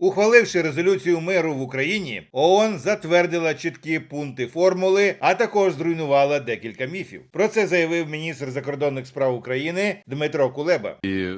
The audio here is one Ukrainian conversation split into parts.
Ухваливши резолюцію миру в Україні, ООН затвердила чіткі пункти формули, а також зруйнувала декілька міфів. Про це заявив міністр закордонних справ України Дмитро Кулеба. І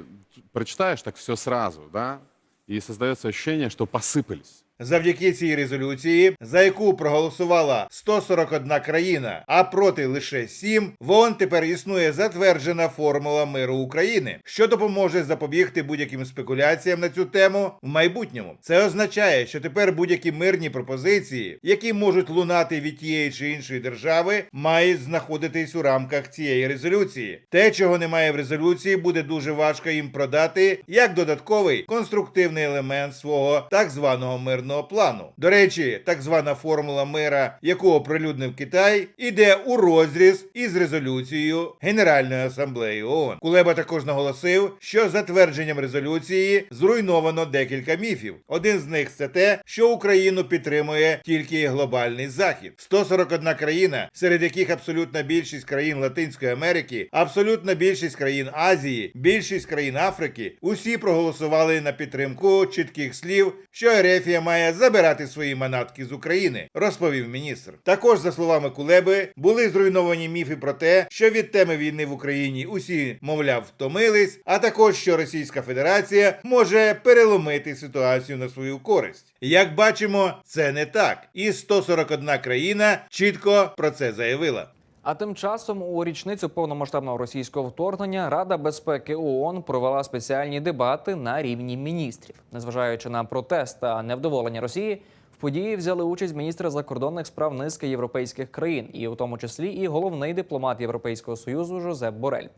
прочитаєш так все сразу, да, І создається ощущение, що посыпались. Завдяки цій резолюції, за яку проголосувала 141 країна, а проти лише 7, в ООН тепер існує затверджена формула миру України, що допоможе запобігти будь-яким спекуляціям на цю тему в майбутньому. Це означає, що тепер будь-які мирні пропозиції, які можуть лунати від тієї чи іншої держави, мають знаходитись у рамках цієї резолюції. Те, чого немає в резолюції, буде дуже важко їм продати як додатковий конструктивний елемент свого так званого мирного плану. До речі, так звана формула мира, яку оприлюднив Китай, іде у розріз із резолюцією Генеральної асамблеї ООН. Кулеба також наголосив, що затвердженням резолюції зруйновано декілька міфів. Один з них це те, що Україну підтримує тільки глобальний захід. 141 країна, серед яких абсолютна більшість країн Латинської Америки, абсолютна більшість країн Азії, більшість країн Африки, усі проголосували на підтримку чітких слів, що Ерефія має забирати свої манатки з України, розповів міністр. Також, за словами Кулеби, були зруйновані міфи про те, що від теми війни в Україні усі, мовляв, втомились, а також що Російська Федерація може переломити ситуацію на свою користь. Як бачимо, це не так. І 141 країна чітко про це заявила. А тим часом у річницю повномасштабного російського вторгнення Рада безпеки ООН провела спеціальні дебати на рівні міністрів. Незважаючи на протест та невдоволення Росії, в події взяли участь міністри закордонних справ низки європейських країн, і у тому числі і головний дипломат Європейського союзу Жозеп Борель.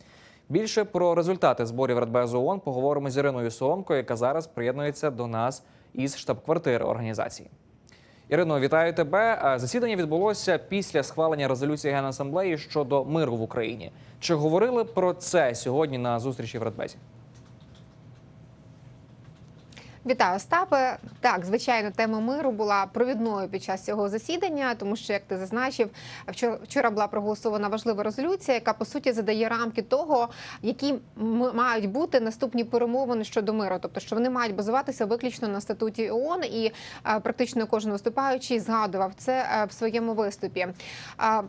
Більше про результати зборів Радбезу ООН поговоримо з Іриною Соломко, яка зараз приєднується до нас із штаб-квартири організації. Ірино, вітаю тебе. Засідання відбулося після схвалення резолюції Генасамблеї щодо миру в Україні. Чи говорили про це сьогодні на зустрічі в Радбезі? Вітаю, Остапе. Так, звичайно, тема миру була провідною під час цього засідання, тому що, як ти зазначив, вчора, була проголосована важлива резолюція, яка по суті задає рамки того, які мають бути наступні перемовини щодо миру, тобто що вони мають базуватися виключно на статуті ООН, і е, практично кожен виступаючий згадував це е, в своєму виступі.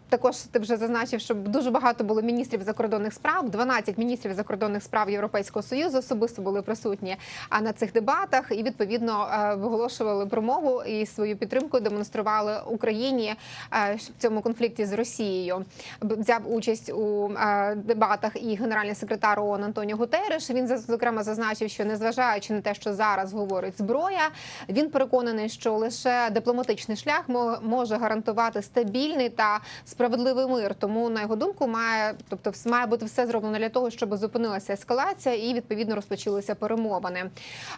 Також ти вже зазначив, що дуже багато було міністрів закордонних справ. 12 міністрів закордонних справ Європейського союзу особисто були присутні а на цих дебатах і відповідно е, виголошували промову і свою підтримку демонстрували Україні е, в цьому конфлікті з Росією. Взяв участь у е, дебатах і генеральний секретар ООН Антоніо Гутереш. Він зокрема зазначив, що незважаючи на те, що зараз говорить зброя, він переконаний, що лише дипломатичний шлях мо- може гарантувати стабільний та справедливий мир. Тому на його думку має, тобто, має бути все зроблено для того, щоб зупинилася ескалація і відповідно розпочалися перемовини.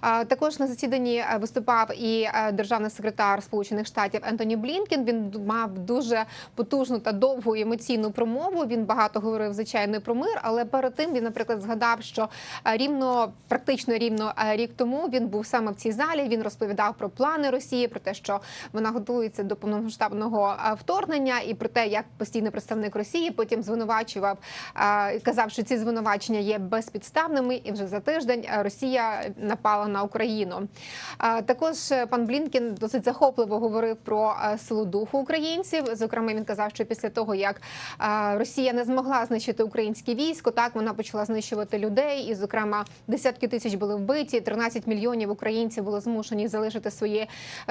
А, Також на засіданні е, виступав і е, державний секретар Сполучених Штатів Ентоні Блінкен. Він мав дуже потужну та довгу емоційну промову. Він багато говорив звичайно про мир, але перед тим він, наприклад, згадав, що е, рівно практично рівно рік тому він був саме в цій залі. Він розповідав про плани Росії, про те, що вона готується до повномасштабного вторгнення, і про те, як постійний представник Росії потім звинувачував казав, що ці звинувачення є безпідставними, і вже за тиждень Росія напала на Україну. Е, Також е, пан Блінкін досить захопливо говорив про е, силу духу українців. Зокрема, він казав, що після того як е, Росія не змогла знищити українське військо, так вона почала знищувати людей, і зокрема десятки тисяч були вбиті, 13 мільйонів українців були змушені залишити свої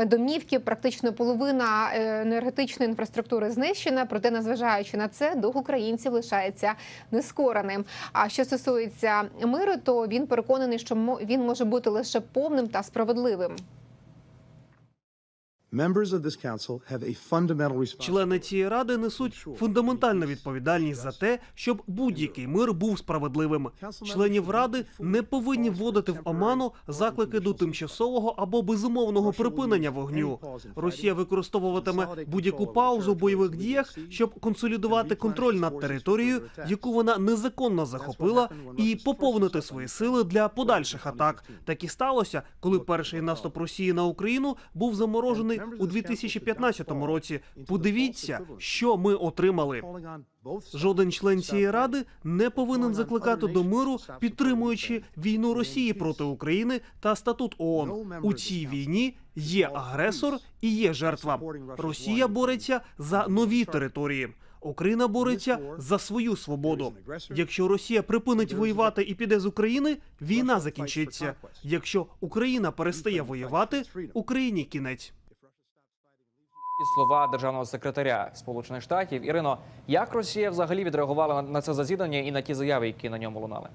домівки. Практично половина енергетичної інфраструктури знищена. Проте, незважаючи на це, дух українців лишається нескореним. А що стосується миру, то він переконаний, що він може бути лише повним та справедливим. Члени цієї ради несуть фундаментальну відповідальність за те, щоб будь-який мир був справедливим. Членів ради не повинні вводити в оману заклики до тимчасового або безумовного припинення вогню. Росія використовуватиме будь-яку паузу в бойових діях, щоб консолідувати контроль над територією, яку вона незаконно захопила, і поповнити свої сили для подальших атак. Так і сталося, коли перший наступ Росії на Україну був заморожений у 2015 році. Подивіться, що ми отримали. Жоден член цієї ради не повинен закликати до миру, підтримуючи війну Росії проти України та статут ООН. У цій війні є агресор і є жертва. Росія бореться за нові території. Україна бореться за свою свободу. Якщо Росія припинить воювати і піде з України, війна закінчиться. Якщо Україна перестає воювати, Україні кінець. І слова державного секретаря Сполучених Штатів Ірино, як Росія взагалі відреагувала на- це засідання і на ті заяви, які на ньому лунали?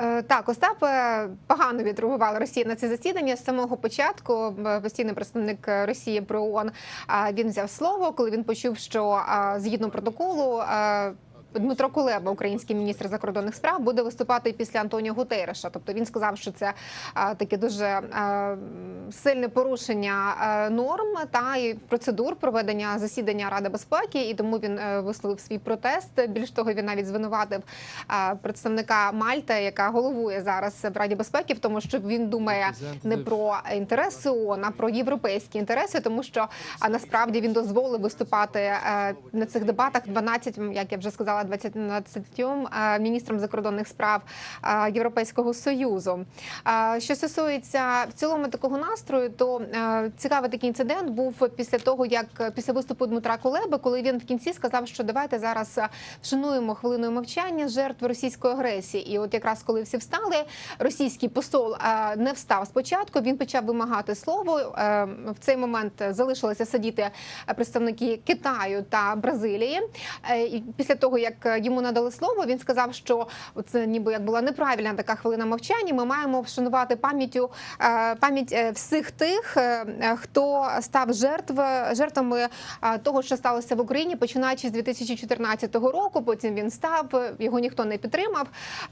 Е, Так, Остап е, погано відреагувала Росія на це засідання з самого початку. Постійний представник Росії при ООН він взяв слово, коли він почув, що згідно протоколу. Дмитро Кулеба, український міністр закордонних справ, буде виступати після Антоніо Гутерреша. Тобто він сказав, що це таке дуже сильне порушення норм та і процедур проведення засідання Ради безпеки, і тому він е, висловив свій протест. Більш того, він навіть звинуватив представника Мальти, яка головує зараз в Раді безпеки, в тому, що він думає не про інтереси ООН, а про європейські інтереси, тому що насправді він дозволив виступати е, на цих дебатах 12, як я вже сказала, 12 е, міністрам закордонних справ е, Європейського союзу. Е, Що стосується в цілому такого настрою, то цікавий такий інцидент був після того, як після виступу Дмитра Кулеби, коли він в кінці сказав, що давайте зараз вшануємо хвилиною мовчання жертв російської агресії. І от якраз коли всі встали, російський посол не встав спочатку. Він почав вимагати слово. В цей момент залишилися сидіти представники Китаю та Бразилії. Після того, як йому надали слово, він сказав, що це ніби як була неправильна така хвилина мовчання. Ми маємо вшанувати пам'яттю е, пам'ять е, всіх тих, е, е, хто став жертв жертвами е, того, що сталося в Україні, починаючи з 2014 року. Потім він став, його ніхто не підтримав.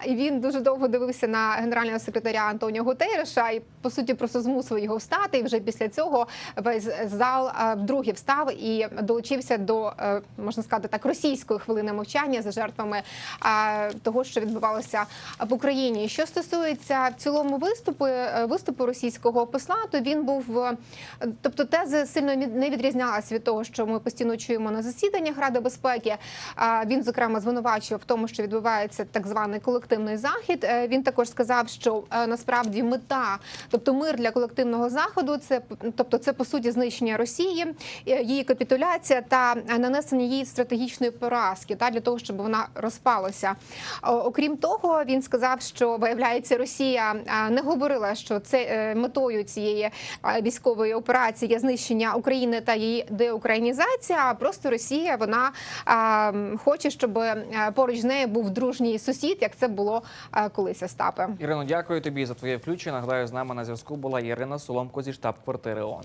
І він дуже довго дивився на генерального секретаря Антоніо Гутерреша і по суті просто змусив його встати. І вже після цього весь зал е, вдруге встав і долучився до е, можна сказати так російської хвилини мовчання за жертвами того, що відбувалося в Україні. Що стосується в цілому виступу е, виступу російського посла, то він був е, тобто тези сильно не відрізнялась від того, що ми постійно чуємо на засіданнях Ради безпеки. А Він зокрема звинувачував в тому, що відбувається так званий колективний захід. Е, Він також сказав, що насправді мета, тобто мир для колективного заходу, це тобто це по суті знищення Росії, її капітуляція та нанесення їй стратегічної поразки, та для того, щоб вона розпалася. Окрім того, він сказав, що виявляється, Росія не говорила, що це е, метою цієї е, військової операції є знищення України та її деукраїнізація. А просто Росія вона хоче, щоб е, поруч з нею був дружній сусід, як це було колись Остапе. Ірино, дякую тобі за твоє включення. Нагадаю, з нами на зв'язку була Ірина Соломко зі штаб-квартири ООН.